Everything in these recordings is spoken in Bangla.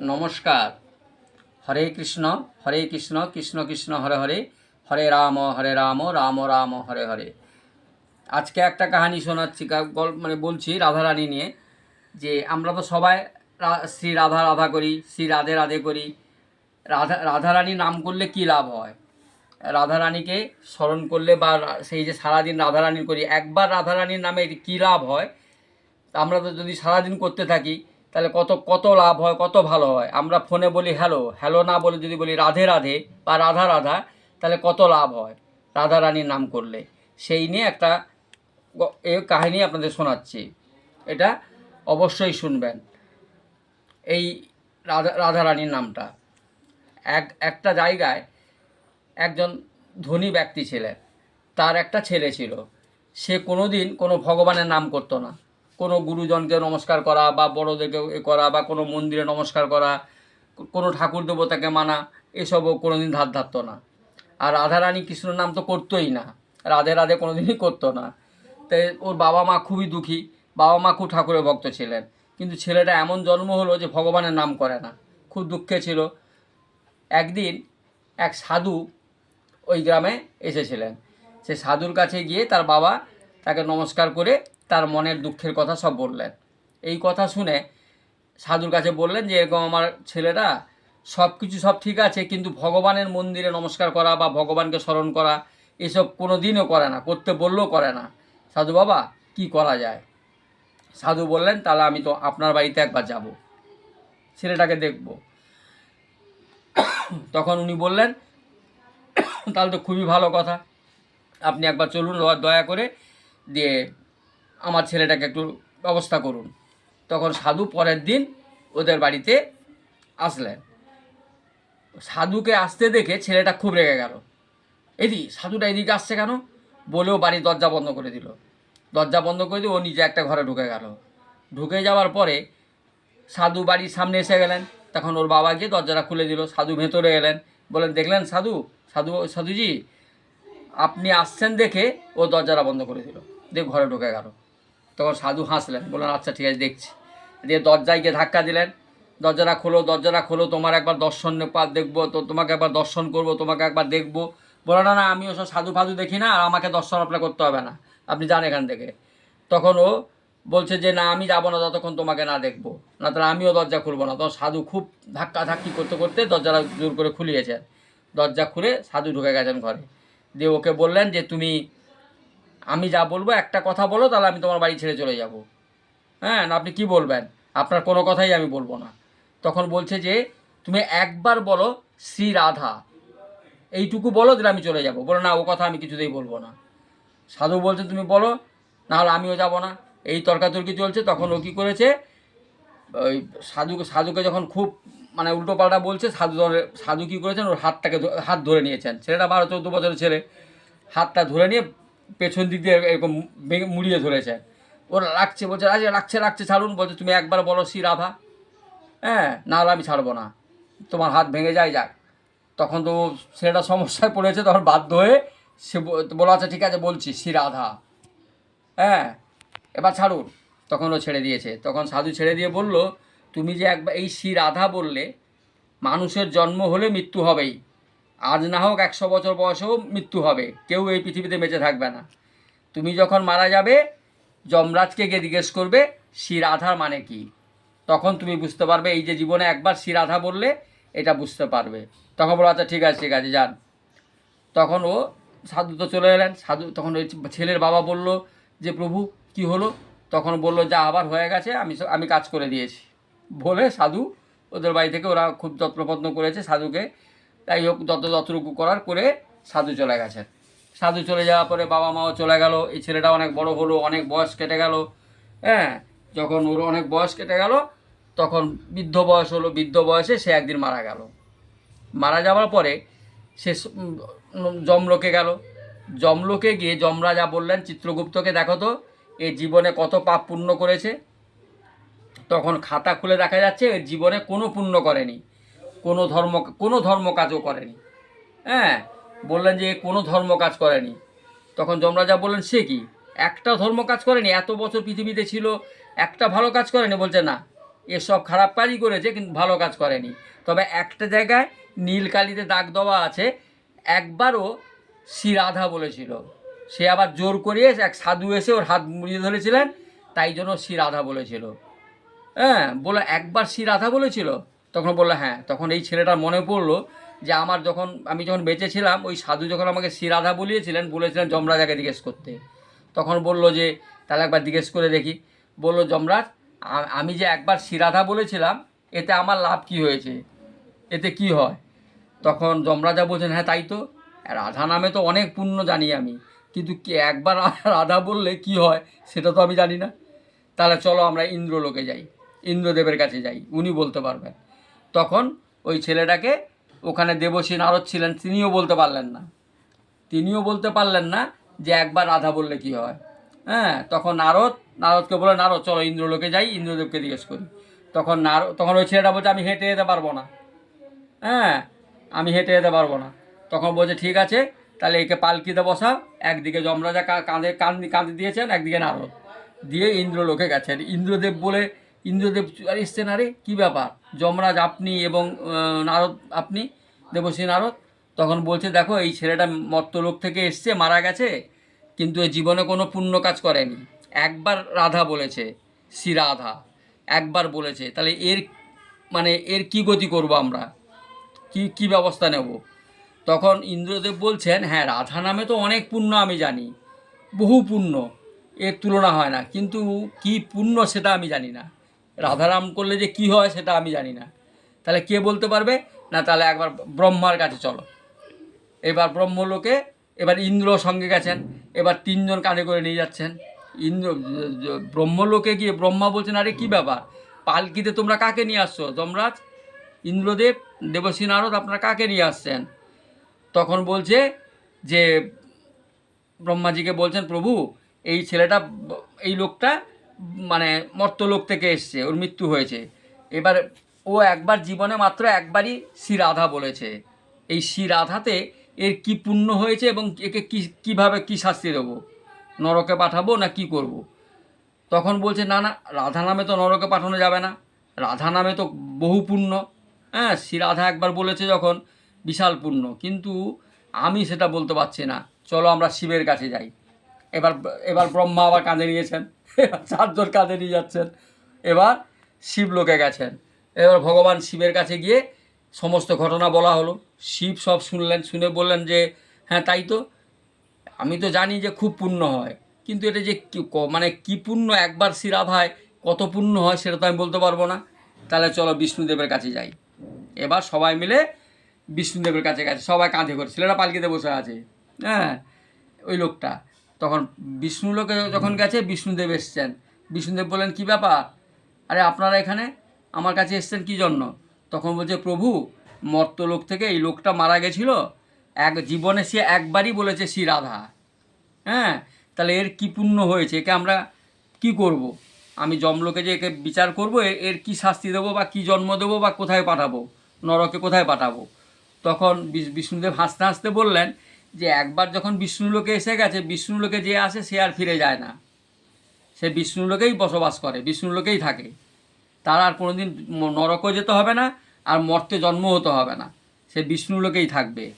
নমস্কার। হরে কৃষ্ণ হরে কৃষ্ণ কৃষ্ণ কৃষ্ণ, হরে হরে। হরে রাম হরে রাম রাম রাম, হরে হরে। আজকে একটা কাহানি শোনাচ্ছি, কা- গল- মানে বলছি রাধারানী নিয়ে, যে আমরা তো সবাই শ্রী রাধা রাধা করি, শ্রী রাধে রাধে করি। রাধা রাধারানী নাম করলে কী লাভ হয়? রাধারানীকে স্মরণ করলে বা সেই যে সারাদিন রাধারানী করি, একবার রাধারানীর নামে কী লাভ হয়? আমরা তো যদি সারাদিন করতে থাকি তাহলে কত কত লাভ হয়, কত ভালো হয়? আমরা ফোনে বলি হ্যালো হ্যালো না বলে যদি বলি রাধে রাধে বা রাধা রাধা, তাহলে কত লাভ হয়? রাধা রানীর নাম করলে। সেই নিয়ে একটা এ কাহিনী আপনাদের শোনাচ্ছি। এটা অবশ্যই শুনবেন। এই রাধা রাধা রানীর নামটা। এক, একটা জায়গায় একজন ধনী ব্যক্তি ছিলেন। তার একটা ছেলে ছিল। সে কোনো দিন কোনো ভগবানের নাম করতো না। কোনো গুরুজনকে নমস্কার করা বা বড়োদেরকে এ করা বা কোনো মন্দিরে নমস্কার করা, কোনো ঠাকুর দেবতাকে মানা, এসবও কোনো দিন ধার ধারতো না। আর রাধারানী কৃষ্ণর নাম তো করতোই না। রাধে রাধে কোনো দিনই করতো না। তাই ওর বাবা মা খুবই দুঃখী। বাবা মা খুব ঠাকুরের ভক্ত ছিলেন। কিন্তু ছেলেটা এমন জন্ম হলো যে ভগবানের নাম করে না। খুব দুঃখে ছিল। একদিন এক সাধু ওই গ্রামে এসেছিলেন। সে সাধুর কাছে গিয়ে তার বাবা তাকে নমস্কার করে তার মনের দুঃখের কথা সব বললেন। এই কথা শুনে সাধুর কাছে বললেন যে, এরকম আমার ছেলেটা সব কিছু সব ঠিক আছে, কিন্তু ভগবানের মন্দিরে নমস্কার করা বা ভগবানকে স্মরণ করা, এসব কোনো দিনও করে না, করতে বললেও করে না। সাধু বাবা, কি করা যায়? সাধু বললেন, তাহলে আমি তো আপনার বাড়িতে একবার যাব। ছেলেটাকে দেখব। তখন উনি বললেন, তাহলে তো খুবই ভালো কথা। আপনি একবার চলুন, দয়া করে দিয়ে আমার ছেলেটাকে একটু ব্যবস্থা করুন। তখন সাধু পরের দিন ওদের বাড়িতে আসলেন। সাধুকে আসতে দেখে ছেলেটা খুব রেগে গেল। এদি সাধুটা এদিকে আসছে কেন? বলেও বাড়ির দরজা বন্ধ করে দিল। দরজা বন্ধ করে দিয়ে ও নিজে একটা ঘরে ঢুকে গেল। ঢুকে যাওয়ার পরে সাধু বাড়ির সামনে এসে গেলেন। তখন ওর বাবা গিয়ে দরজাটা খুলে দিল। সাধু ভেতরে এলেন। বলেন দেখলেন সাধু? সাধু, সাধুজি, আপনি আসছেন দেখে ও দরজাটা বন্ধ করে দিল। দিয়ে ঘরে ঢুকে গেল। তখন সাধু হাসলেন, বললেন আচ্ছা ঠিক আছে, দেখছি। দিয়ে দরজায় গিয়ে ধাক্কা দিলেন। দরজাটা খোলো দরজাটা খোলো, তোমার একবার দর্শন পা দেখব, তো তোমাকে একবার দর্শন করব, তোমাকে একবার দেখব। বলো, না না আমি ওসব সাধু ফাধু দেখি না, আর আমাকে দর্শন আপনার করতে হবে না। আপনি যান এখান থেকে। তখন ও বলছে যে, না, আমি যাব না ততক্ষণ তোমাকে না দেখব। না, তাহলে আমিও দরজা খুলবো না। তখন সাধু খুব ধাক্কা ধাক্কি করতে করতে দরজাটা জোর করে খুলিয়েছেন। দরজা খুলে সাধু ঢুকে গেছেন ঘরে। দিয়ে ওকে বললেন যে, তুমি আমি যা বলব, একটা কথা বলো, তাহলে আমি তোমার বাড়ি ছেড়ে চলে যাব। হ্যাঁ না, আপনি কি বলবেন? আপনার কোনো কথাই আমি বলব না। তখন বলছে যে, তুমি একবার বলো, শ্রী রাধা, এইটুকু বলো, দিলে আমি চলে যাব। বলো, না, ও কথা আমি কিছুতেই বলব না। সাধু বলছে, তুমি বলো, নাহলে আমিও যাব না। এই তর্কাতর্কি চলছে, তখন ও কী করেছে, ওই সাধুকে সাধুকে যখন খুব মানে উল্টো পাল্টা বলছে, সাধু সাধু কী করেছেন, ওর হাতটাকে হাত ধরে নিয়েছেন। ছেলেটা বারো, চৌদ্দ বছরের ছেলে, হাতটা ধরে নিয়ে পেছন দিক দিয়ে এরকম মুড়িয়ে ধরেছে। ওর রাখছে বলছে আচ্ছা রাখছে রাখছে ছাড়ুন। বলছে, তুমি একবার বলো শ্রী রাধা। হ্যাঁ না হলে আমি ছাড়বো না। তোমার হাত ভেঙে যায়, যাক। তখন তো সেটা সমস্যায় পড়েছে, তখন বাধ্য হয়ে সে বলো আচ্ছা ঠিক আছে, বলছি, শ্রী রাধা। হ্যাঁ এবার ছাড়ুন। তখন ও ছেড়ে দিয়েছে। তখন সাধু ছেড়ে দিয়ে বলল, তুমি যে একবার, এই শ্রী রাধা বললে, মানুষের জন্ম হলে মৃত্যু হবেই। আজ না হোক একশো বছর বয়সেও মৃত্যু হবে। কেউ এই পৃথিবীতে বেঁচে থাকবে না। তুমি যখন মারা যাবে, যমরাজকে গিয়ে জিজ্ঞেস করবে, শ্রী রাধার মানে কি? তখন তুমি বুঝতে পারবে, এই যে জীবনে একবার শ্রী রাধা বললে, এটা বুঝতে পারবে। তখন বলো আচ্ছা ঠিক আছে ঠিক আছে, যান। তখন ও সাধু তো চলে এলেন। সাধু তখন ওই ছেলের বাবা বলল যে, প্রভু, কি হলো? তখন বলল, যা আবার হয়ে গেছে, আমি আমি কাজ করে দিয়েছি। বলে সাধু ওদের বাড়ি থেকে ওরা খুব যত্নপত্ন করেছে সাধুকে। তাই হোক, যত যতটুকু করার করে সাধু চলে গেছেন সাধু চলে যাওয়ার পরে বাবা মাও চলে গেল, এই ছেলেটা অনেক বড় হলো, অনেক বয়স কেটে গেল হ্যাঁ? যখন ওর অনেক বয়স কেটে গেল, তখন বৃদ্ধ বয়স হলো, বৃদ্ধ বয়সে সে একদিন মারা গেল। মারা যাওয়ার পরে সে যমলোকে গেল। যমলোকে গিয়ে যমরাজা বললেন, চিত্রগুপ্তকে দেখো তো, এ জীবনে কত পাপ পুণ্য করেছে। তখন খাতা খুলে দেখা যাচ্ছে জীবনে কোনো পুণ্য করেনি। কোনো ধর্ম কোনো ধর্ম কাজও করেনি। হ্যাঁ বললেন যে কোনো ধর্ম কাজ করেনি। তখন যমরাজা বললেন, সে কি? একটা ধর্ম কাজ করেনি, এত বছর পৃথিবীতে ছিল, একটা ভালো কাজ করেনি? বলছে, না, এসব খারাপ কাজই করেছে, কিন্তু ভালো কাজ করেনি। তবে একটা জায়গায় নীল কালিতে দাগ দেওয়া আছে, একবারও শ্রী রাধা বলেছিল। সে আবার জোর করিয়ে এক সাধু এসে ওর হাত মুড়িয়ে ধরেছিলেন, তাই জন্য শ্রী রাধা বলেছিল। হ্যাঁ বলে একবার শ্রী রাধা বলেছিল তখন বলল হ্যাঁ। তখন এই ছেলেটার মনে পড়ল যে আমার যখন, আমি যখন বেঁচে ছিলাম, ওই সাধু যখন আমাকে শ্রী রাধা বলিয়েছিলেন, বলেছিলেন যমরাজাকে জিজ্ঞেস করতে। তখন বলল যে, তাহলে একবার জিজ্ঞেস করে দেখি। বলল, যমরাজ আমি যে একবার শ্রী রাধা বলেছিলাম, এতে আমার লাভ কি হয়েছে? এতে কি হয়? তখন যমরাজা বলছেন হ্যাঁ তাই তো। রাধা নামে তো অনেক পুণ্য জানি আমি। কিন্তু কি একবার রাধা বললে কি হয়, সেটা তো আমি জানি না। তাহলে চলো আমরা ইন্দ্রলোকে যাই। ইন্দ্রদেবের কাছে যাই। উনি বলতে পারবেন। তখন ওই ছেলেটাকে ওখানে দেবশ্রী নারদ ছিলেন, তিনিও বলতে পারলেন না। তিনিও বলতে পারলেন না যে একবার রাধা বললে কি হয়। হ্যাঁ তখন নারদ, নারদকে বলে, নারদ, চলো ইন্দ্রলোকে যাই, ইন্দ্রদেবকে জিজ্ঞেস করি। তখন নারদ তখন ওই ছেলেটা বলছে, আমি হেঁটে যেতে পারব না। হ্যাঁ আমি হেঁটে যেতে পারব না। তখন বলছে, ঠিক আছে, তাহলে একে পালকিতে বসাও, একদিকে যমরাজা কাঁধে, কাঁধ, কাঁধে দিয়েছেন, একদিকে নারদ। দিয়ে ইন্দ্রলোকে গেছেন। ইন্দ্রদেব বলে ইন্দ্রদেব আরে এসছেন, আরে কী ব্যাপার? যমরাজ আপনি এবং নারদ আপনি, দেবশ্রী নারদ, তখন বলছে, দেখো, এই ছেলেটা মর্তলোক থেকে এসছে, মারা গেছে, কিন্তু জীবনে কোনো পুণ্য কাজ করেনি। একবার রাধা বলেছে, শ্রী রাধা, একবার বলেছে, তাহলে এর মানে এর কি গতি করব আমরা? কি কি ব্যবস্থা নেব? তখন ইন্দ্রদেব বলছেন হ্যাঁ রাধা নামে তো অনেক পুণ্য আমি জানি, বহু পুণ্য, এর তুলনা হয় না, কিন্তু কি পুণ্য সেটা আমি জানি না। রাধারাম করলে যে কি হয় সেটা আমি জানি না। তাহলে কে বলতে পারবে? না, তাহলে একবার ব্রহ্মার কাছে চলো। এবার ব্রহ্মলোকে, এবার ইন্দ্র সঙ্গে গেছেন। এবার তিনজন কানে করে নিয়ে যাচ্ছেন। ইন্দ্র, ব্রহ্মলোকে গিয়ে ব্রহ্মা বলছেন, আরে কী ব্যাপার? পালকিতে তোমরা কাকে নিয়ে আসছো? যমরাজ, ইন্দ্রদেব দেবশ্রী নারদ, আপনারা কাকে নিয়ে আসছেন? তখন বলছে যে, ব্রহ্মাজিকে বলছেন, প্রভু, এই ছেলেটা, এই লোকটা মানে মর্তলোক থেকে এসছে, ওর মৃত্যু হয়েছে। এবার ও একবার জীবনে মাত্র একবারই শ্রী রাধা বলেছে। এই শ্রী রাধাতে এর কি পুণ্য হয়েছে এবং একে কি, কীভাবে কী শাস্তি দেবো? নরকে পাঠাবো না কি করব। তখন বলছে, না না, রাধা নামে তো নরকে পাঠানো যাবে না। রাধা নামে তো বহু পুণ্য। হ্যাঁ শ্রী রাধা একবার বলেছে যখন, বিশাল পুণ্য। কিন্তু আমি সেটা বলতে পারছি না। চলো আমরা শিবের কাছে যাই। এবার এবার ব্রহ্মা আবার কাঁধে নিয়েছেন চারজন কাঁধে নিয়ে যাচ্ছেন। এবার শিবলোকে গেছেন। এবার ভগবান শিবের কাছে গিয়ে সমস্ত ঘটনা বলা হলো। শিব সব শুনলেন, শুনে বললেন যে হ্যাঁ তাই তো। আমি তো জানি যে খুব পুণ্য হয়। কিন্তু এটা যে মানে কি পুণ্য একবার শিরাধায় কত পুণ্য হয় সেটা তো আমি বলতে পারব না। তাহলে চলো বিষ্ণুদেবের কাছে যাই। এবার সবাই মিলে বিষ্ণুদেবের কাছে গেছে। সবাই কাঁধে করে, ছেলেরা পালকিতে বসে আছে। হ্যাঁ ওই লোকটা। তখন বিষ্ণু লোকে যখন গেছে বিষ্ণুদেব এসছেন। বিষ্ণুদেব বললেন কী ব্যাপার? আরে আপনারা এখানে? আমার কাছে এসছেন কী জন্য? তখন বলছে প্রভু মর্তলোক থেকে এই লোকটা মারা গেছিল। এক জীবনে সে একবারই বলেছে শ্রী রাধা। হ্যাঁ? তাহলে এর কী পুণ্য হয়েছে? একে আমরা কি করব। আমি জমলোকে যে একে বিচার করব এর- কি শাস্তি দেবো বা কি জন্ম দেবো বা কোথায় পাঠাবো? নরকে কোথায় পাঠাবো? তখন বিষ- বিষ্ণুদেব হাসতে হাসতে বললেন যে একবার যখন বিষ্ণুলোকে এসে গেছে, বিষ্ণুলোকে যে আসে সে আর ফিরে যায় না। সে বিষ্ণুলোকেই বসবাস করে, বিষ্ণুলোকেই থাকে। তার আর কোনোদিন নরকও যেতে হবে না, আর মর্তে জন্ম হতে হবে না। সে বিষ্ণুলোকেই থাকবে।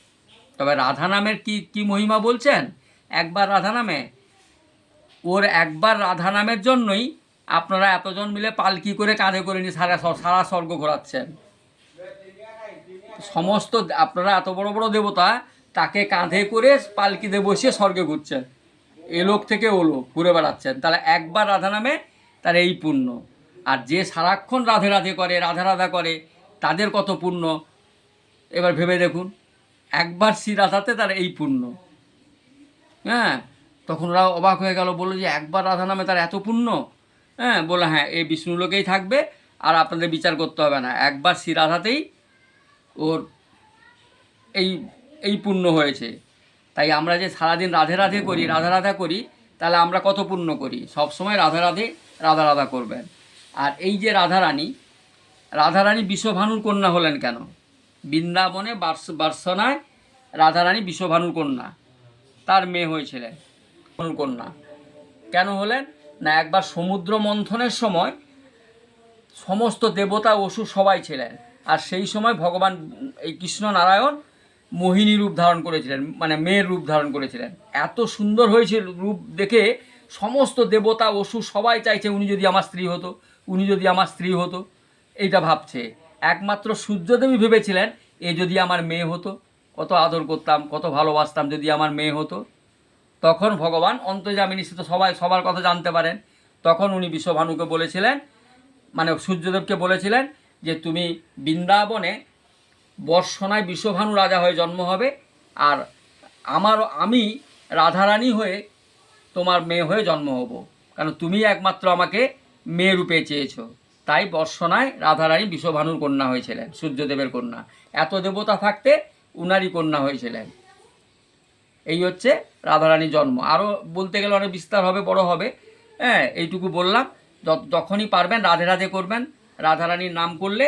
তবে রাধা নামের কি কি মহিমা বলছেন? একবার রাধা নামে। ওর একবার রাধা নামের জন্যই আপনারা এতজন মিলে পালকি করে কাঁধে করে নিয়ে সারা সারা স্বর্গ ঘোরাচ্ছেন। সমস্ত আপনারা এত বড় বড় দেবতা তাকে কাঁধে করে পালকিতে বসিয়ে স্বর্গে ঘুরছেন। এ লোক থেকে ও লোক ঘুরে বেড়াচ্ছেন। তাহলে একবার রাধা নামে তার এই পুণ্য। আর যে সারাক্ষণ রাধে রাধে করে, রাধা রাধা করে, তাদের কত পুণ্য? এবার ভেবে দেখুন, একবার শ্রী রাধাতে তার এই পুণ্য। হ্যাঁ তখন ওরা অবাক হয়ে গেল, বলল যে একবার রাধা নামে তার এত পুণ্য? হ্যাঁ বলে হ্যাঁ এই বিষ্ণু লোকেই থাকবে, আর আপনাদের বিচার করতে হবে না। একবার শ্রী রাধাতেই ওর এই এই পুণ্য হয়েছে। তাই আমরা যে সারাদিন রাধে রাধে করি, রাধা রাধা করি, তাহলে আমরা কত পুণ্য করি? সবসময় রাধা রাধে, রাধা রাধা করবেন। আর এই যে রাধারানী রাধারানী বিশ্বভানুর কন্যা হলেন কেন? বৃন্দাবনে বার্স- বার্সনায় রাধারানী বিশ্বভানুর কন্যা। তার মেয়ে হয়েছিলেন কন্যা। কেন হলেন? না, একবার সমুদ্র মন্থনের সময় সমস্ত দেবতা, অসুর সবাই ছিলেন। আর সেই সময় ভগবান এই কৃষ্ণ নারায়ণ মোহিনী রূপ ধারণ করেছিলেন মানে মেয়ের রূপ ধারণ করেছিলেন। এত সুন্দর হয়েছে রূপ দেখে সমস্ত দেবতা, অসুর সবাই চাইছে উনি যদি আমার স্ত্রী হতো, উনি যদি আমার স্ত্রী হতো, এইটা ভাবছে। একমাত্র সূর্যদেবী ভেবেছিলেন, এ যদি আমার মেয়ে হতো, কত আদর করতাম, কত ভালোবাসতাম, যদি আমার মেয়ে হতো। তখন ভগবান অন্তর্জামিনী তো সবাই সবার কথা জানতে পারেন। তখন উনি বিশ্বভানুকে বলেছিলেন মানে সূর্যদেবকে বলেছিলেন যে, তুমি বৃন্দাবনে বর্ষণায় বিশ্বভানু রাজা হয়ে জন্ম হবে আর আমার, আমি রাধারানী হয়ে তোমার মেয়ে হয়ে জন্ম হব। কারণ তুমি একমাত্র আমাকে মেয়ে রূপে চেয়েছো। তাই বর্ষণায় রাধারানী বিশ্বভানুর কন্যা হয়েছিলেন, সূর্যদেবের কন্যা। এত দেবতা থাকতে উনারই কন্যা হয়েছিলেন। এই হচ্ছে রাধারানীর জন্ম। আরও বলতে গেলে অনেক বিস্তার হবে, বড় হবে। হ্যাঁ এইটুকু বললাম। যখনই পারবেন, রাধে রাধে করবেন। রাধারানীর নাম করলে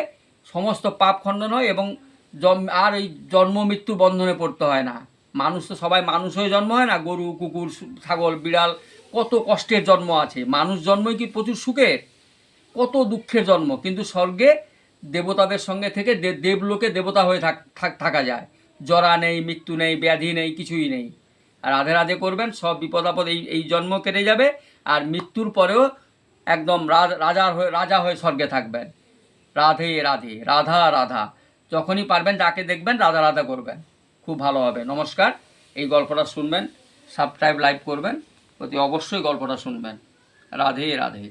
সমস্ত পাপ খণ্ডন হয় এবং আর এই জন্ম মৃত্যু বন্ধনে পড়তে হয় না। মানুষ তো সবাই মানুষ হয়ে জন্ম হয় না? গরু, কুকুর ছাগল, বিড়াল, কত কষ্টের জন্ম আছে। মানুষ জন্মই কি প্রচুর সুখের? কত দুঃখের জন্ম। কিন্তু স্বর্গে দেবতাদের সঙ্গে থেকে দেবলোকে দেবতা হয়ে থাক- থাক- যায়। জরা নেই, মৃত্যু নেই, ব্যাধি নেই, কিছুই নেই। আর রাধে রাধে করবেন, সব বিপদ আপদ এই এই জন্ম কেটে যাবে আর মৃত্যুর পরেও একদম রাজ- রাজার হয়ে, রাজা হয়ে স্বর্গে থাকবেন। রাধে রাধে, রাধা রাধা। যখনই পারবেন যাকে দেখবেন, রাধা রাধা করবেন। খুব ভালো হবে। নমস্কার। এই গল্পটা শুনবেন, সাবস্ক্রাইব লাইভ করবেন। অতি অবশ্যই গল্পটা শুনবেন। রাধে রাধে।